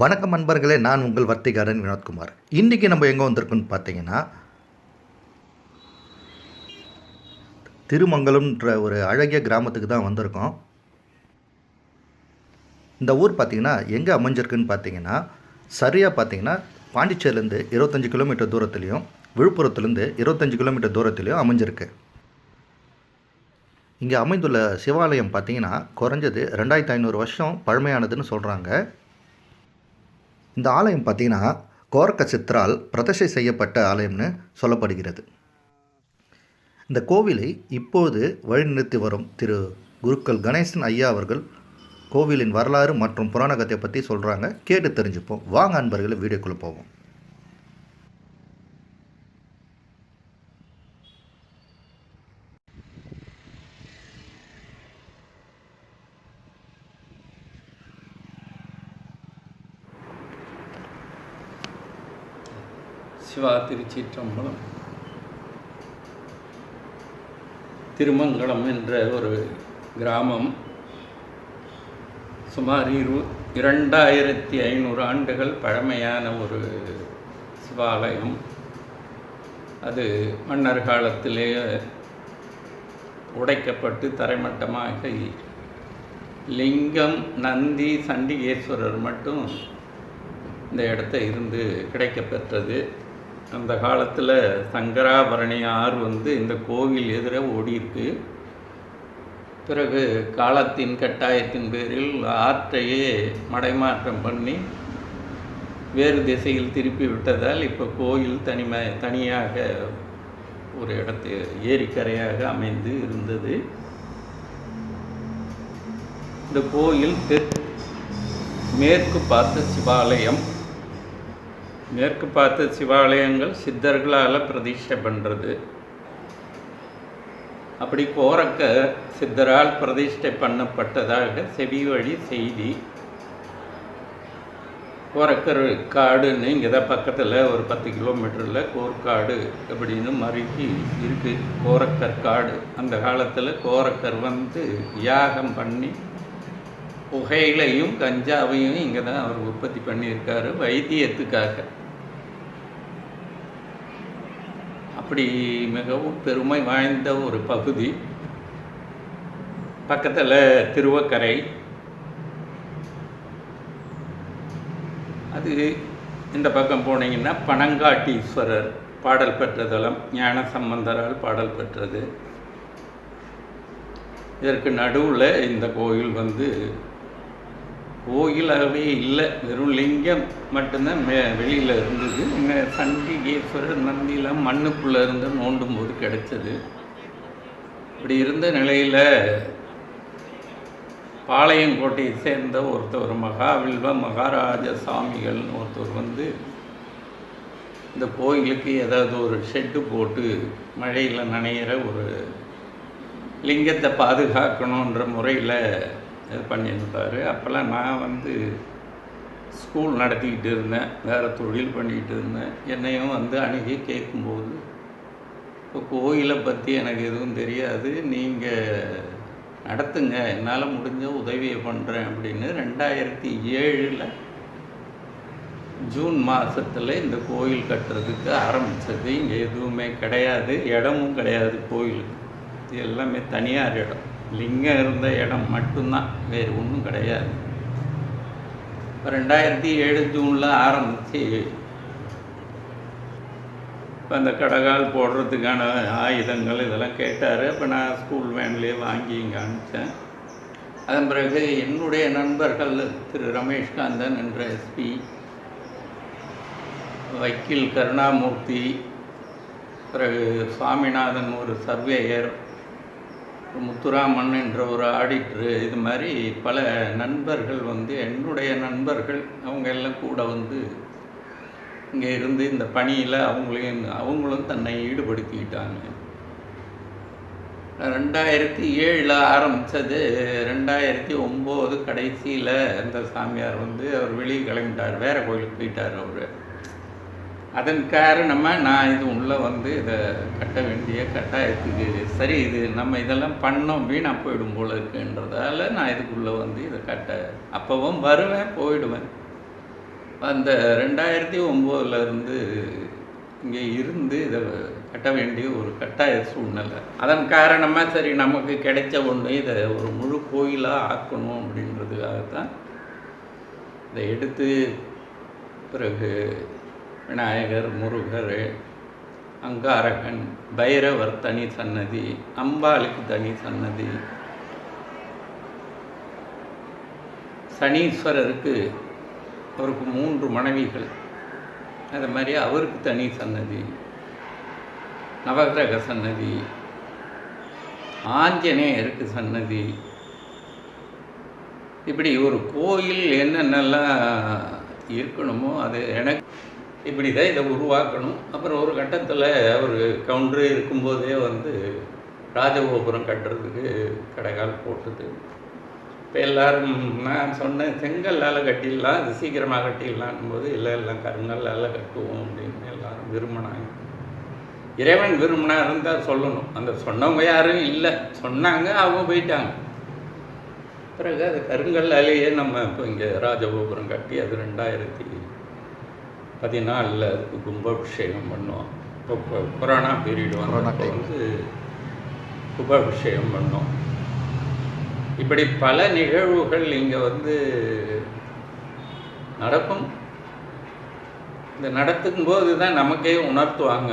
வணக்கம் நண்பர்களே நான் உங்கள் வர்த்திகாரன் வினோத்குமார். இன்றைக்கி நம்ம எங்கே வந்திருக்கோம்னு பார்த்தீங்கன்னா திருமங்கலம்ன்ற ஒரு அழகிய கிராமத்துக்கு தான் வந்திருக்கோம். இந்த ஊர் பார்த்திங்கன்னா எங்கே அமைஞ்சிருக்குன்னு பார்த்தீங்கன்னா சரியாக பார்த்தீங்கன்னா பாண்டிச்சேரிலேருந்து இருபத்தஞ்சி கிலோமீட்டர் தூரத்துலேயும் விழுப்புரத்துலேருந்து இருபத்தஞ்சி கிலோமீட்டர் தூரத்துலேயும் அமைஞ்சிருக்கு. இங்கே அமைந்துள்ள சிவாலயம் பார்த்தீங்கன்னா குறைஞ்சது ரெண்டாயிரத்து ஐநூறு வருஷம் பழமையானதுன்னு சொல்கிறாங்க இந்த ஆலயம் பார்த்தீங்கன்னா கோரக்க சித்ரால் பிரதிஷ்டை செய்யப்பட்ட ஆலயம்னு சொல்லப்படுகிறது. இந்த கோவிலை இப்போது வழிநிறுத்தி வரும் திரு குருக்கள் கணேசன் ஐயா அவர்கள் கோவிலின் வரலாறு மற்றும் புராணகத்தை பற்றி சொல்கிறாங்க கேட்டு தெரிஞ்சுப்போம். வாங்க அன்பர்களை வீடியோக்குள்ளே போவோம். சிவா திருச்சிற்றம்பலம் திருமங்கலம் என்ற ஒரு கிராமம். சுமார் இரு இரண்டாயிரத்தி ஐநூறு ஆண்டுகள் பழமையான ஒரு சிவாலயம். அது மன்னர் காலத்திலே உடைக்கப்பட்டு தரைமட்டமாக லிங்கம் நந்தி சண்டிகேஸ்வரர் மட்டும் இந்த இடத்த இருந்து கிடைக்கப்பெற்றது. அந்த காலத்தில் சங்கராபரணி ஆறு வந்து இந்த கோவில் எதிர ஓடியிருக்கு. பிறகு காலத்தின் கட்டாயத்தின் பேரில் ஆற்றையே மடைமாற்றம் பண்ணி வேறு திசையில் திருப்பி விட்டதால் இப்போ கோயில் தனிம தனியாக ஒரு இடத்து ஏரிக்கரையாக அமைந்து இருந்தது. இந்த கோயில் தெற்கு மேற்கு பார்த்த சிவாலயம். மேற்கு பார்த்த சிவாலயங்கள் சித்தர்களால் பிரதிஷ்டை பண்ணுறது அப்படி கோரக்க சித்தரால் பிரதிஷ்டை பண்ணப்பட்டதாக செவி வழி செய்தி. கோரக்கர் காடுன்னு இங்கே தான் பக்கத்தில் ஒரு பத்து கிலோமீட்டரில் கோர்க்காடு அப்படின்னு மறுக்கி இருக்குது கோரக்கர் காடு. அந்த காலத்தில் கோரக்கர் வந்து யாகம் பண்ணி புகையிலையும் கஞ்சாவையும் இங்கே தான் அவர் உற்பத்தி பண்ணியிருக்காரு. வைத்தியத்துக்காக. அப்படி மிகவும் பெருமை வாய்ந்த ஒரு பகுதி. பக்கத்தில் திருவக்கரை. அது இந்த பக்கம் போனீங்கன்னா பனங்காட்டீஸ்வரர் பாடல் பெற்ற தலம் ஞான சம்பந்தரால் பாடல் பெற்றது. இதற்கு நடுவில் இந்த கோயில் வந்து கோயிலாகவே இல்லை. வெறும் லிங்கம் மட்டும்தான் மே வெளியில் இருந்தது. இங்கே சண்டிகேஸ்வரர் நந்திலாம் மண்ணுக்குள்ளே இருந்து நோண்டும் போது கிடைச்சது. இப்படி இருந்த நிலையில் பாளையங்கோட்டையை சேர்ந்த ஒருத்தர் மகாவில்வ மகாராஜ சாமிகள்னு ஒருத்தர் வந்து இந்த கோயிலுக்கு ஏதாவது ஒரு ஷெட்டு போட்டு மழையில் நனையிற ஒரு லிங்கத்தை பாதுகாக்கணுன்ற முறையில் இது பண்ணியிருந்தார். அப்போல்லாம் நான் வந்து ஸ்கூல் நடத்திக்கிட்டு இருந்தேன். வேறு தொழில் பண்ணிக்கிட்டு இருந்தேன். என்னையும் வந்து அணுகி கேட்கும்போது இப்போ கோயிலை பற்றி எனக்கு எதுவும் தெரியாது. நீங்கள் நடத்துங்க. என்னால் முடிஞ்ச உதவியை பண்ணுறேன். அப்படின்னு ரெண்டாயிரத்தி ஏழில் ஜூன் மாதத்தில் இந்த கோயில் கட்டுறதுக்கு ஆரம்பித்தது இங்கே எதுவுமே கிடையாது. இடமும் கிடையாது கோயிலுக்கு. இது எல்லாமே தனியார் இடம். லிங்கம் இருந்த இடம் மட்டும்தான். வேறு ஒன்றும் கிடையாது. இப்போ ரெண்டாயிரத்தி ஏழு ஜூனில் ஆரம்பித்து இப்போ அந்த கடகால் போடுறதுக்கான ஆயுதங்கள் இதெல்லாம் கேட்டார். இப்போ நான் ஸ்கூல் வேன்லேயே வாங்கி இங்கே அனுப்பிச்சேன். அதன் பிறகு என்னுடைய நண்பர்கள் திரு ரமேஷ்காந்தன் என்ற எஸ்பி வக்கீல் கருணாமூர்த்தி பிறகு சுவாமிநாதன் ஒரு சர்வேயர் முத்துராமன் என்ற ஒரு ஆடிட்ரு இது மாதிரி பல நண்பர்கள் வந்து என்னுடைய நண்பர்கள் அவங்க எல்லாம் கூட வந்து இங்கே இருந்து இந்த பணியில் அவங்களையும் அவங்களும் தன்னை ஈடுபடுத்திக்கிட்டாங்க. ரெண்டாயிரத்தி ஏழில் ஆரம்பித்தது ரெண்டாயிரத்தி ஒம்பது கடைசியில் அந்த சாமியார் வந்து அவர் வெளியே கிளம்பிட்டார் வேறு கோயிலுக்கு போயிட்டார் அவர். அதன் காரணமாக நான் இது உள்ளே வந்து இதை கட்ட வேண்டிய கட்டாயத்துக்கு சரி இது நம்ம இதெல்லாம் பண்ணோம் வீணாக போயிடும் போல இருக்குன்றதால நான் இதுக்குள்ளே வந்து இதை கட்ட அப்போவும் வருவேன் போயிடுவேன். அந்த ரெண்டாயிரத்தி ஒம்போதுலேருந்து இங்கே இருந்து இதை கட்ட வேண்டிய ஒரு கட்டாய சூழ்நிலை. அதன் காரணமாக சரி நமக்கு கிடைச்ச ஒன்று இதை ஒரு முழு கோயிலாக ஆக்கணும் அப்படின்றதுக்காகத்தான் இதை எடுத்து பிறகு விநாயகர் முருகர் அங்காரகன் பைரவர் தனி சன்னதி அம்பாளுக்கு தனி சன்னதி. சனீஸ்வரருக்கு அவருக்கு மூன்று மனைவிகள். அது மாதிரி அவருக்கு தனி சன்னதி. நவகிரக சன்னதி. ஆஞ்சநேயருக்கு சன்னதி. இப்படி ஒரு கோயில் என்னென்னலாம் இருக்கணுமோ அது எனக்கு இப்படி தான் இதை உருவாக்கணும். அப்புறம் ஒரு கட்டத்தில் அவர் கவுண்டர் இருக்கும்போதே வந்து ராஜகோபுரம் கட்டுறதுக்கு கடைகால் போட்டது இப்போ எல்லோரும் நான் சொன்னேன் செங்கல்லால் கட்டிடலாம் அது சீக்கிரமாக கட்டிடலான் போது இல்லை எல்லாம் கருங்கல்லால் கட்டுவோம் அப்படின்னு எல்லாரும் விரும்பினாங்க. இறைவன் விரும்பினா இருந்தால் சொல்லணும். அந்த சொன்னவங்க யாரும் இல்லை. சொன்னாங்க அவங்க போயிட்டாங்க. பிறகு அது கருங்கல்லாலேயே நம்ம இப்போ இங்கே ராஜகோபுரம் கட்டி அது ரெண்டாயிரத்தி பதினாலில் அதுக்கு கும்பாபிஷேகம் பண்ணோம் இப்போ கொரோனா பீரியட் வந்து. வந்து கும்பாபிஷேகம் பண்ணோம் இப்படி பல நிகழ்வுகள் இங்கே வந்து நடக்கும். இந்த நடத்தும் போது தான் நமக்கே உணர்த்துவாங்க.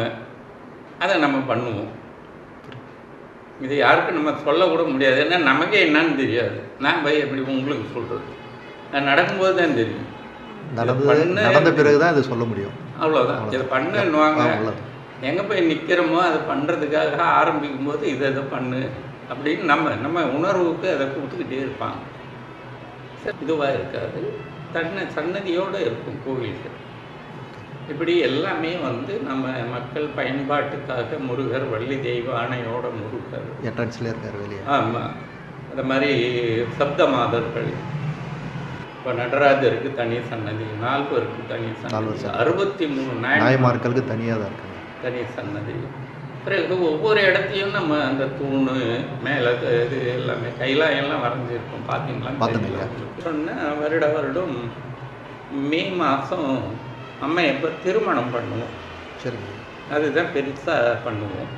அதை நம்ம பண்ணுவோம். இது யாருக்கும் நம்ம சொல்லக்கூட முடியாது. ஏன்னா நமக்கே என்னன்னு தெரியாது. நான் போய் எப்படி உங்களுக்கு சொல்கிறது நான் நடக்கும்போது தான் தெரியும். நடந்து. நடந்த பிறகு தான் இது சொல்ல முடியும். அவ்வளோதான் இதை அவ்வளோதான் எங்கே போய் நிற்கிறோமோ அதை பண்ணுறதுக்காக ஆரம்பிக்கும் போது இதை இதை பண்ணு அப்படின்னு நம்ம நம்ம உணர்வுக்கு அதை கொடுத்துக்கிட்டே இருப்பாங்க இதுவாக இருக்காது. தன்னை சன்னதியோடு இருக்கும் கோவில்கள். இப்படி எல்லாமே வந்து நம்ம மக்கள் பயன்பாட்டுக்காக முருகர் வள்ளி தெய்வ ஆணையோட முருகர். என்ட்ரன்ஸ்லேயே இருக்கார் வெளியே. ஆமாம் அந்த மாதிரி சப்த மாதர்கள் இப்போ நடராஜருக்கு தனி சன்னதி நால்வருக்கு தனி சன்னதி. அறுபத்தி மூணு நாயமார்களுக்கு தனியாக தான் இருக்காங்க தனி சன்னதி. பிறகு ஒவ்வொரு இடத்தையும் நம்ம அந்த தூணு மேலே இது எல்லாமே கைலாயம் எல்லாம் வரைஞ்சிருக்கோம். பார்த்தீங்களா பார்த்தேங்க. சொன்ன வருட வருடம் மே மாதம் அம்மா எப்போ திருமணம் பண்ணுவோம். சரிங்க அதுதான் பெருசாக பண்ணுவோம்.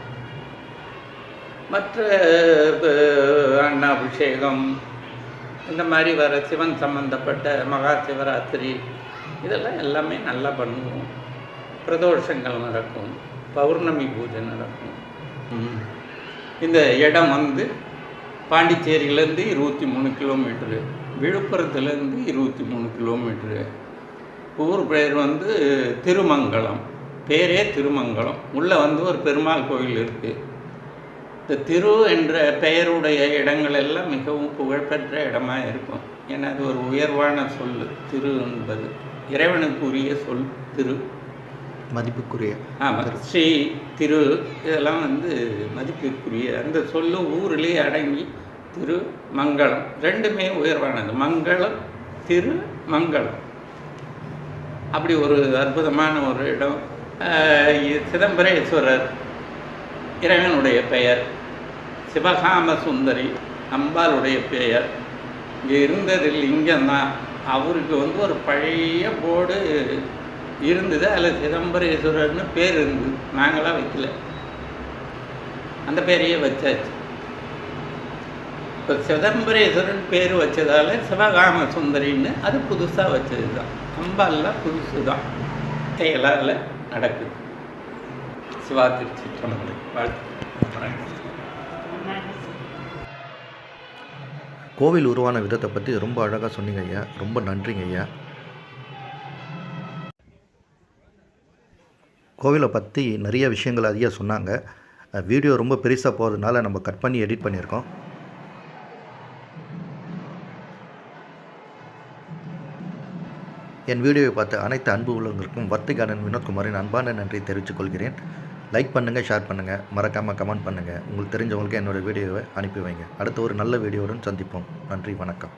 மற்ற அஹ், அன்னாபிஷேகம் இந்த மாதிரி வர சிவன் சம்பந்தப்பட்ட மகா சிவராத்திரி இதெல்லாம் எல்லாமே நல்லா பண்ணுவோம். பிரதோஷங்கள் நடக்கும் பௌர்ணமி பூஜை நடக்கும். இந்த இடம் வந்து பாண்டிச்சேரியிலேருந்து இருபத்தி மூணு கிலோமீட்ரு விழுப்புரத்துலேருந்து இருபத்தி மூணு கிலோமீட்ரு ஊர் பேர் வந்து திருமங்கலம் பேரே திருமங்கலம். உள்ளே வந்து ஒரு பெருமாள் கோயில் இருக்குது திரு என்ற பெயருடைய இடங்கள் எல்லாம் மிகவும் புகழ்பெற்ற இடமா இருக்கும். ஏன்னா அது ஒரு உயர்வான சொல் திரு என்பது. இறைவனுக்குரிய சொல் திரு. மதிப்புக்குரிய ஆமாம் ஸ்ரீ திரு இதெல்லாம் வந்து மதிப்பிற்குரிய. அந்த சொல்லு ஊரிலே அடங்கி திரு மங்களம். ரெண்டுமே உயர்வானது. மங்களம் திரு மங்களம். அப்படி ஒரு அற்புதமான ஒரு இடம். சிதம்பரேஸ்வரர் இறைவனுடைய பெயர். சிவகாம சுந்தரி அம்பாளுடைய பெயர். இங்கே இருந்தது லிங்கம்தான் அவருக்கு வந்து ஒரு பழைய போர்டு இருந்தது. அதில் சிதம்பரேஸ்வரர்னு பேர் இருந்தது. நாங்களாம் வைக்கல. அந்த பேரையே வச்சாச்சு. இப்போ சிதம்பரேஸ்வரன் பேர் வச்சதால சிவகாம சுந்தரின்னு அது புதுசாக வச்சது தான் அம்பால்லாம் புதுசு தான் செயலால் நடக்குது. சிவா திருச்சிற்றம்பலம். வாழ்த்து. கோவில் உருவான விதத்தை பற்றி ரொம்ப அழகாக சொன்னீங்க ஐயா. ரொம்ப நன்றிங்க ஐயா. கோவிலை பற்றி நிறைய விஷயங்கள் அதிகம் சொன்னாங்க. வீடியோ ரொம்ப பெருசாக போகிறதுனால நம்ம கட் பண்ணி எடிட் பண்ணியிருக்கோம். என் வீடியோவை பார்த்த அனைத்து அன்பு உள்ளவங்களுக்கும் வர்த்திகாரன் வினோத்குமாரின் அன்பான நன்றி தெரிவித்துக் கொள்கிறேன். லைக் பண்ணுங்கள் ஷேர் பண்ணுங்கள் மறக்காமல் கமெண்ட் பண்ணுங்கள் உங்களுக்கு தெரிஞ்சவங்களுக்கு என்னோடய வீடியோவை அனுப்பி வைங்க. அடுத்த ஒரு நல்ல வீடியோவுடன் சந்திப்போம். நன்றி வணக்கம்.